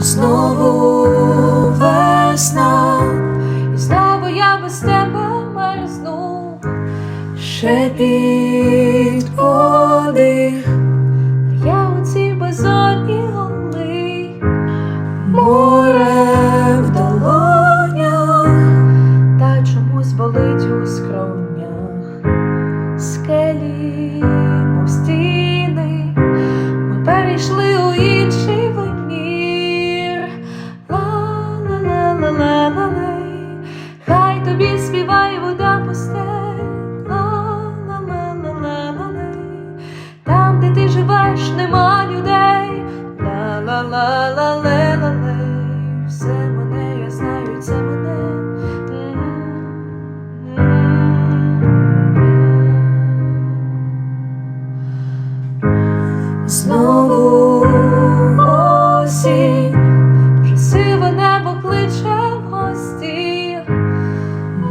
знову весна, і знову я без тебе мерзну, шепіт подих, а я у цій безодні голий, море в долонях, та чомусь болить у скронях, скелі, я мене. Знову осінь, вже сиве небо в гості,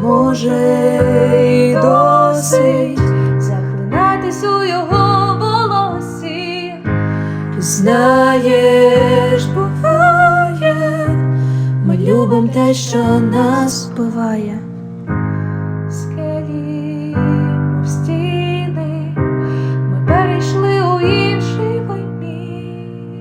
може й досить захлинатись у його волосі. Знаєш, те, що нас буває, скелі в стіни, ми перейшли у інший войні.